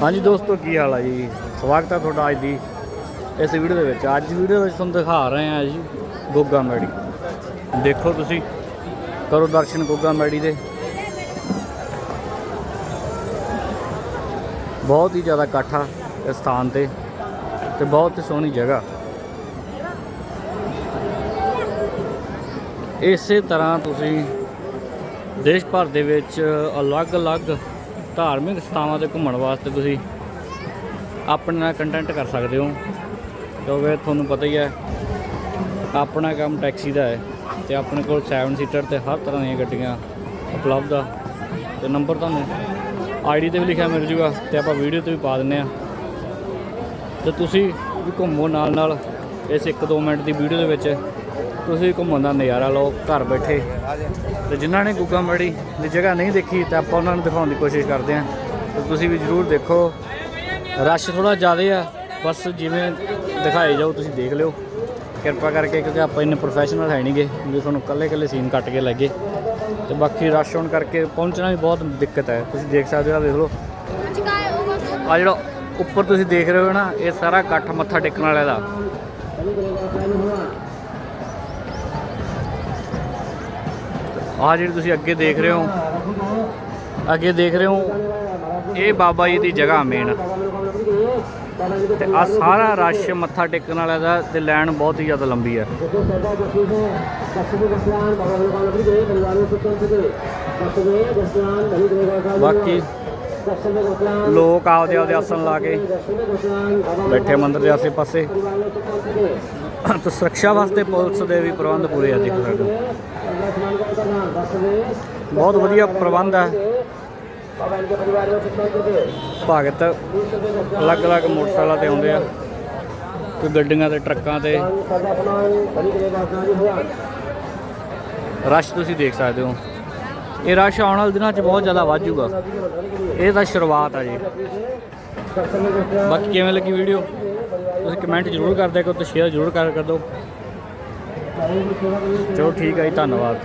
ਹਾਂਜੀ ਦੋਸਤੋ, ਕੀ ਹਾਲ ਆ ਜੀ? ਸਵਾਗਤ ਆ ਤੁਹਾਡਾ ਅੱਜ ਦੀ ਇਸ ਵੀਡੀਓ ਦੇ ਵਿੱਚ। ਅੱਜ ਵੀਡੀਓ ਵਿੱਚ ਤੁਹਾਨੂੰ ਦਿਖਾ ਰਹੇ ਹਾਂ ਜੀ ਗੋਗਾ ਮੈੜੀ। ਦੇਖੋ ਤੁਸੀਂ, ਕਰੋ ਦਰਸ਼ਨ ਗੋਗਾ ਮੈੜੀ ਦੇ। ਬਹੁਤ ਹੀ ਜ਼ਿਆਦਾ ਇਕੱਠਾ ਇਸ ਸਥਾਨ ਤੇ ਤੇ ਬਹੁਤ ਹੀ ਸੋਹਣੀ ਜਗ੍ਹਾ। ਇਸੇ ਤਰ੍ਹਾਂ ਤੁਸੀਂ ਦੇਸ਼ ਭਰ ਦੇ ਵਿੱਚ ਅਲੱਗ-ਅਲੱਗ ਧਾਰਮਿਕ ਸਥਾਨਾਂ ਤੇ ਘੁੰਮਣ ਵਾਸਤੇ ਤੁਸੀਂ ਆਪਣੇ ਨਾਲ ਕੰਟੈਂਟ ਕਰ ਸਕਦੇ ਹੋ। ਕਿਉਂਕਿ ਤੁਹਾਨੂੰ ਪਤਾ ਹੀ ਹੈ, ਆਪਣਾ ਕੰਮ ਟੈਕਸੀ ਦਾ ਹੈ ਤੇ ਆਪਣੇ ਕੋਲ 7 ਸੀਟਰ ਤੇ ਹਰ ਤਰ੍ਹਾਂ ਦੀਆਂ ਗੱਡੀਆਂ ਉਪਲਬਧ ਆ। ਤੇ ਨੰਬਰ ਤੁਹਾਨੂੰ ਆਈਡੀ ਤੇ ਵੀ ਲਿਖਿਆ ਮਿਲ ਜੂਗਾ ਤੇ ਆਪਾਂ ਵੀਡੀਓ ਤੇ ਵੀ ਪਾ ਦਿੰਨੇ ਆ ਤੇ ਤੁਸੀਂ ਵੀ ਘੁੰਮੋ ਨਾਲ ਨਾਲ ਇਸ 1-2 ਮਿੰਟ ਦੀ ਵੀਡੀਓ ਦੇ ਵਿੱਚ। ਤੁਸੀਂ ਘੁੰਮਣ ਦਾ ਨਜ਼ਾਰਾ ਲਓ ਘਰ ਬੈਠੇ। ਤੇ ਜਿਨ੍ਹਾਂ ਨੇ ਗੁੱਗਾ ਮੜੀ ਦੀ ਜਗ੍ਹਾ ਨਹੀਂ ਦੇਖੀ ਤਾਂ ਆਪਾਂ ਉਹਨਾਂ ਨੂੰ ਦਿਖਾਉਣ ਦੀ ਕੋਸ਼ਿਸ਼ ਕਰਦੇ ਹਾਂ। ਤੇ ਤੁਸੀਂ ਵੀ ਜ਼ਰੂਰ ਦੇਖੋ। ਰਸ਼ ਥੋੜਾ ਜ਼ਿਆਦਾ ਆ ਬਸ ਜਿਵੇਂ ਦਿਖਾਏ ਜਾਓ ਤੁਸੀਂ ਦੇਖ ਲਿਓ। ਕਿਰਪਾ ਕਰਕੇ ਕਿਉਂਕਿ ਆਪਾਂ ਇੰਨੇ ਪ੍ਰੋਫੈਸ਼ਨਲ ਹੈ ਨਹੀਂਗੇ ਵੀ ਤੁਹਾਨੂੰ ਕੱਲੇ ਕੱਲੇ ਸੀਨ ਕੱਟ ਕੇ ਲੱਗੇ। ਤੇ ਬਾਕੀ ਰਸ਼ ਹੋਣ ਕਰਕੇ ਪਹੁੰਚਣਾ ਵੀ ਬਹੁਤ ਦਿੱਕਤ ਹੈ। ਤੁਸੀਂ ਦੇਖ ਸਕਦੇ ਹੋ ਦੇਖ ਲਓ। ਆ ਜਿਹੜਾ ਉੱਪਰ ਤੁਸੀਂ ਦੇਖ ਰਹੇ ਹੋ ਨਾ ਇਹ ਸਾਰਾ ਇਕੱਠ ਮੱਥਾ ਟੇਕਣ ਵਾਲਿਆਂ ਦਾ। ਆਹ ਜਿਹੜੀ ਤੁਸੀਂ ਅੱਗੇ ਦੇਖ ਰਹੇ ਹੋ, ਅੱਗੇ ਦੇਖ ਰਹੇ ਹੋ, ਇਹ ਬਾਬਾ ਜੀ ਦੀ ਜਗ੍ਹਾ ਮੇਨ ਤੇ ਆ ਸਾਰਾ ਰਸ਼ ਮੱਥਾ ਟੇਕਣ ਵਾਲਿਆਂ ਦਾ ਤੇ ਲਾਈਨ ਬਹੁਤ ਹੀ ਜ਼ਿਆਦਾ ਲੰਬੀ ਹੈ ਬਾਕੀ ਲੋਕ ਆਪਦੇ ਆਪਦੇ ਆਸਣ ਲਾ ਕੇ ਬੈਠੇ ਮੰਦਰ ਦੇ ਆਸੇ ਪਾਸੇ ਤੇ ਸੁਰੱਖਿਆ ਵਾਸਤੇ ਪੁਲਿਸ ਦੇ ਵੀ ਪ੍ਰਬੰਧ ਪੂਰੇ ਆ ਦੇਖ ਸਕਦੇ ਹੋ ਬਹੁਤ ਵਧੀਆ ਪ੍ਰਬੰਧ ਹੈ ਭਗਤ ਅਲੱਗ-ਅਲੱਗ ਮੋਟਰਸਾਈਕਲਾਂ ਤੇ ਆਉਂਦੇ ਆ। ਕੋਈ ਗੱਡੀਆਂ ਤੇ, ਟਰੱਕਾਂ ਤੇ। ਰਸ਼ ਤੁਸੀਂ ਦੇਖ ਸਕਦੇ ਹੋ। ਇਹ ਰਸ਼ ਆਉਣ ਵਾਲੇ ਦਿਨਾਂ 'ਚ ਬਹੁਤ ਜ਼ਿਆਦਾ ਵੱਧ ਜਾਊਗਾ। ਇਹ ਤਾਂ ਸ਼ੁਰੂਆਤ ਆ ਜੀ। ਬਾਕੀ ਕਿਵੇਂ ਲੱਗੀ ਵੀਡੀਓ ਤੁਸੀਂ ਕਮੈਂਟ ਜ਼ਰੂਰ ਕਰ ਦਿਆ ਕਰੋ ਤੇ ਸ਼ੇਅਰ ਜ਼ਰੂਰ ਕਰ ਕਰ ਦਿਓ। ਚਲੋ ਠੀਕ ਹੈ ਜੀ ਧੰਨਵਾਦ।